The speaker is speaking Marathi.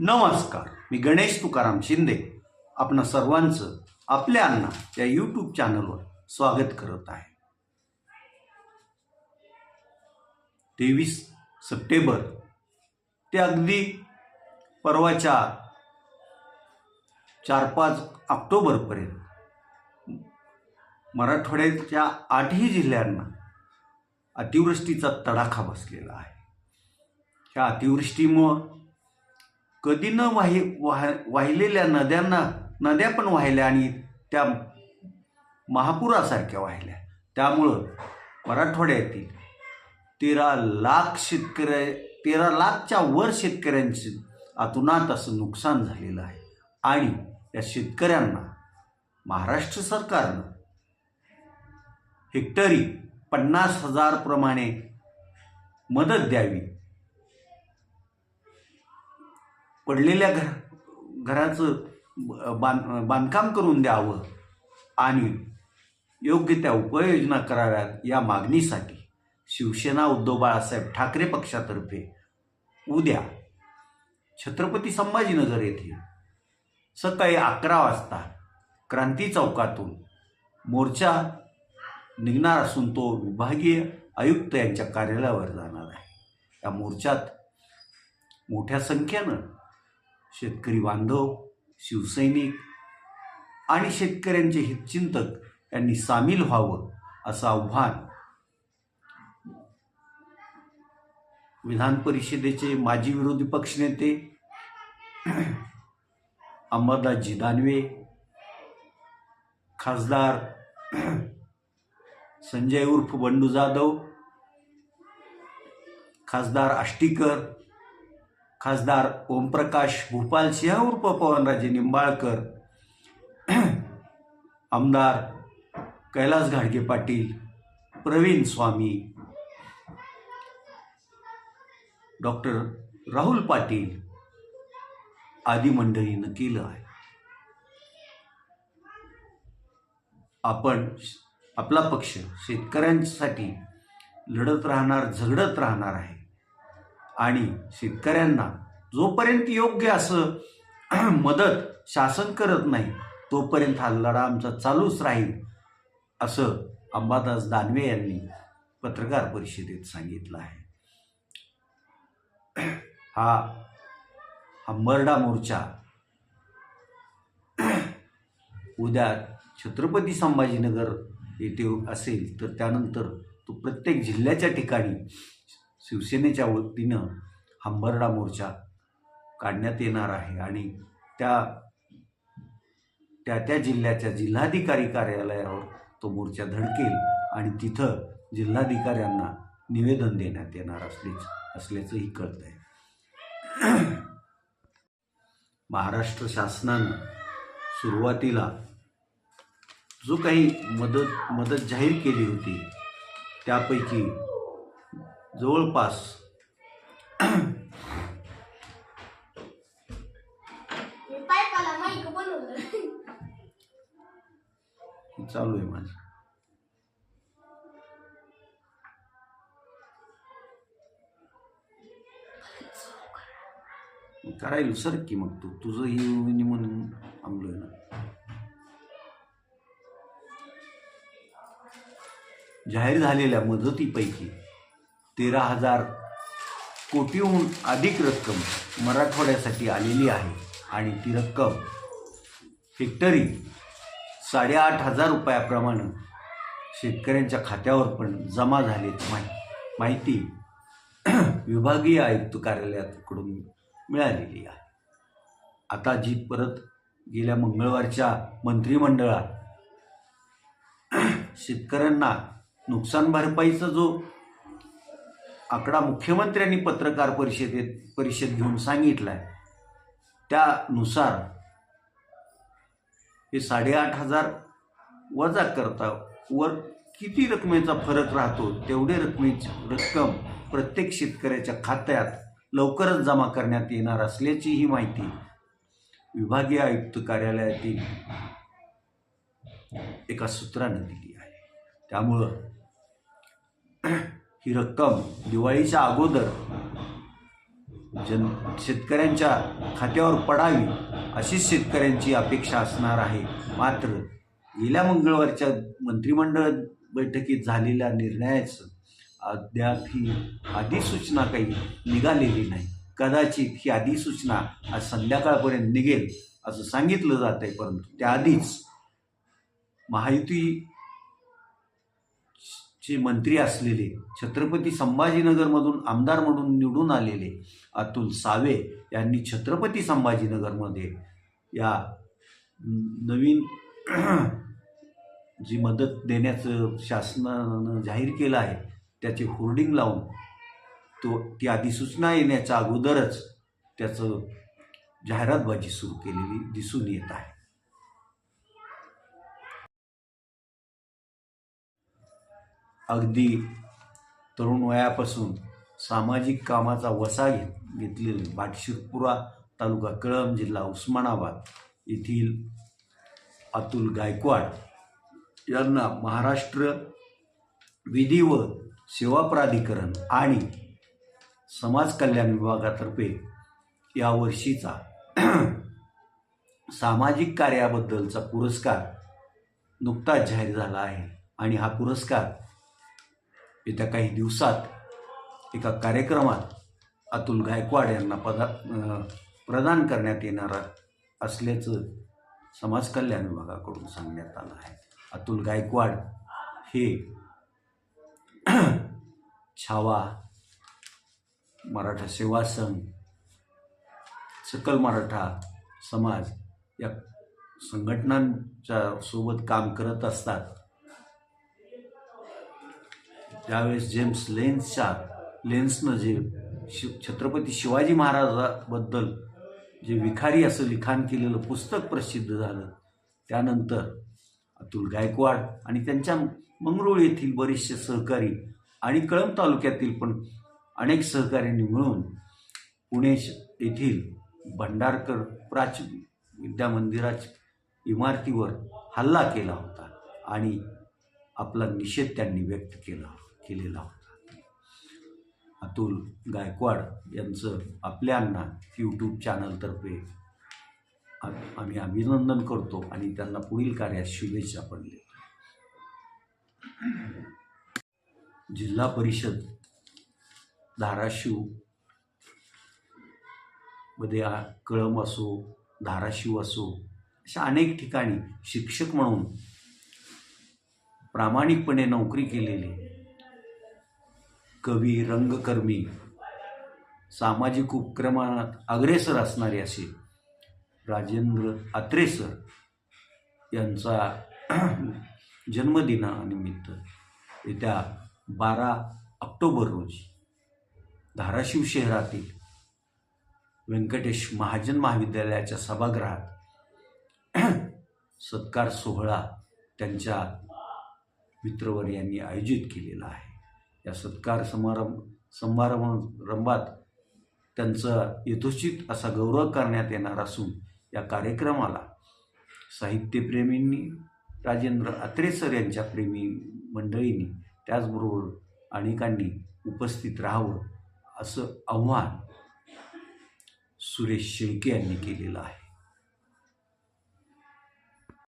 नमस्कार. मी गणेश तुकाराम शिंदे आपण सर्वांचं आपल्या अण्णा या यूट्यूब चॅनलवर स्वागत करत आहे. तेवीस सप्टेंबर ते अगदी परवाच्या चार पाच ऑक्टोबरपर्यंत. मराठवाड्याच्या आठही जिल्ह्यांना अतिवृष्टीचा तडाखा बसलेला आहे. ह्या अतिवृष्टीमुळं कधी न वाहि वाह वाहिलेल्या नद्यांना नद्या पण वाहिल्या आणि त्या महापुरासारख्या वाहिल्या. त्यामुळं मराठवाड्यातील तेरा लाख शेतकऱ्या तेरा लाखच्या वर शेतकऱ्यांचे अतुनात असं नुकसान झालेलं आहे. आणि या शेतकऱ्यांना महाराष्ट्र सरकारनं हेक्टरी पन्नास हजारप्रमाणे मदत द्यावी. पडलेल्या घर घराचं ब- बांध बांधकाम करून द्यावं आणि योग्य त्या उपाययोजना कराव्यात या मागणीसाठी शिवसेना उद्धव बाळासाहेब ठाकरे पक्षातर्फे उद्या छत्रपती संभाजीनगर येथे सकाळी अकरा वाजता क्रांती चौकातून मोर्चा निघणार असून तो विभागीय आयुक्त यांच्या कार्यालयावर जाणार आहे. या मोर्चात मोठ्या संख्येनं शेतकरी बांधव शिवसैनिक आणि शेतकऱ्यांचे हितचिंतक यांनी सामील व्हावं असं आव्हान विधान परिषदेचे माजी विरोधी पक्षनेते अंबादासजी दानवे खासदार संजय उर्फ बंडू जाधव खासदार आष्टीकर खासदार ओमप्रकाश भूपाल सिंह उर्फ पवनराजे निंबाळकर आमदार कैलास घाडगे पाटील प्रवीण स्वामी डॉक्टर राहुल पाटील आदी मंडळीनं केलं आहे. आपण आपला पक्ष शेतकऱ्यांसाठी लढत राहणार झगडत राहणार आहे. आणि शेतकऱ्यांना जोपर्यंत योग्य असं मदत शासन करत नाही तोपर्यंत हा लढा आमचा चालूच राहील असं अंबादास दानवे यांनी पत्रकार परिषदेत सांगितलं आहे. हा हंबरडा मोर्चा उद्या छत्रपती संभाजीनगर येथे असेल तर त्यानंतर तो प्रत्येक जिल्ह्याच्या ठिकाणी शिवसेनेच्या वतीनं हंबरडा मोर्चा काढण्यात येणार आहे आणि त्या त्या त्या जिल्ह्याच्या जिल्हाधिकारी कार्यालयावर तो मोर्चा धडकेल आणि तिथं जिल्हाधिकाऱ्यांना निवेदन देण्यात येणार असलेच असल्याचंही कळत आहे महाराष्ट्र शासनानं सुरुवातीला जो काही मदत मदत जाहीर केली होती त्यापैकी जवळपास. चालू आहे माझं. करायला सर की मग तू. तुझं ही म्हणून थांबलोय ना. जाहीर झालेल्या मदतीपैकी. तेरा हजार कोटीहून अधिक रक्कम मराठवाड्यासाठी आलेली आहे. आणि ती रक्कम हेक्टरी साडेआठ हजार रुपयाप्रमाणे शेतकऱ्यांच्या खात्यावर पण जमा झाल्याची माहि माहिती विभागीय आयुक्त कार्यालयाकडून मिळालेली आहे. आता जी परत गेल्या मंगळवारच्या मंत्रिमंडळात शेतकऱ्यांना नुकसान भरपाईचा जो आकडा मुख्यमंत्र्यांनी पत्रकार परिषदेत परिषद घेऊन सांगितला आहे त्यानुसार हे साडेआठ हजार वजा करता वर किती रकमेचा फरक राहतो तेवढे रकमेची रक्कम प्रत्येक शेतकऱ्याच्या खात्यात लवकरच जमा करण्यात येणार असल्याची ही माहिती विभागीय आयुक्त कार्यालयातील एका सूत्रानं दिली आहे. त्यामुळं ही रक्कम दिवाळीच्या अगोदर जन शेतकऱ्यांच्या खात्यावर पडावी अशीच शेतकऱ्यांची अपेक्षा असणार आहे. मात्र गेल्या मंगळवारच्या मंत्रिमंडळ बैठकीत झालेल्या निर्णयाचं अद्याप ही अधिसूचना काही निघालेली नाही. कदाचित ही अधिसूचना आज संध्याकाळपर्यंत निघेल असं सांगितलं जात आहे परंतु त्याआधीच महायुती चे मंत्री असलेले छत्रपती संभाजीनगरमधून आमदार म्हणून निवडून आलेले अतुल सावे यांनी छत्रपती संभाजीनगरमध्ये या नवीन जी मदत देण्याचं शासनानं जाहीर केलं आहे त्याचे होर्डिंग लावून तो ती अधिसूचना येण्याच्या अगोदरच त्याचं जाहिरातबाजी सुरू केलेली दिसून येत आहे. अगदी तरुण वयापासून सामाजिक कामाचा वसा घेत घेतलेले भाटशिरपुरा तालुका कळम जिल्हा उस्मानाबाद येथील अतुल गायकवाड यांना महाराष्ट्र विधी व सेवा प्राधिकरण आणि समाज कल्याण विभागातर्फे यावर्षीचा सामाजिक कार्याबद्दलचा पुरस्कार नुकताच जाहीर झाला आहे. आणि हा पुरस्कार येत्या काही दिवसात एका कार्यक्रमात अतुल गायकवाड यांना पदा प्रदान करण्यात येणार असल्याचं समाज कल्याण विभागाकडून सांगण्यात आलं आहे. अतुल गायकवाड हे छावा मराठा सेवा संघ सकल मराठा समाज या संघटनांच्या सोबत काम करत असतात. त्यावेळेस जेम्स लेन्सच्या लेन्सनं जे शिव छत्रपती शिवाजी महाराजाबद्दल जे विखारी असं लिखाण केलेलं पुस्तक प्रसिद्ध झालं त्यानंतर अतुल गायकवाड आणि त्यांच्या मंगरुळ येथील बरेचसे सहकारी आणि कळंब तालुक्यातील पण अनेक सहकाऱ्यांनी मिळून पुणे येथील भंडारकर प्राची विद्या मंदिराच्या इमारतीवर हल्ला केला होता आणि आपला निषेध त्यांनी व्यक्त केला. केलेला होता. अतुल गायकवाड यांचं आपल्यांना यूट्यूब चॅनलतर्फे आम्ही अभिनंदन करतो आणि त्यांना पुढील कार्यात शुभेच्छा पण देतो. जिल्हा परिषद धाराशिवमध्ये कळम असो धाराशिव असो अशा अनेक ठिकाणी शिक्षक म्हणून प्रामाणिकपणे नोकरी केलेली कवी रंगकर्मी सामाजिक उपक्रमात अग्रेसर असणारे असे राजेंद्र आत्रेसर यांचा जन्मदिनानिमित्त येत्या बारा ऑक्टोबर रोजी धाराशिव शहरातील व्यंकटेश महाजन महाविद्यालयाच्या सभागृहात सत्कार सोहळा त्यांच्या मित्रवर यांनी आयोजित केलेला आहे. या सत्कार समारंभ समारंभात त्यांचा यथोचित असा गौरव करण्यात येणार असून या कार्यक्रमाला साहित्यप्रेमींनी राजेंद्र अत्रेसर यांच्या प्रेमी मंडळींनी त्याचबरोबर अनेकांनी उपस्थित राहावं असं आव्हान सुरेश शेळके यांनी केलेलं आहे.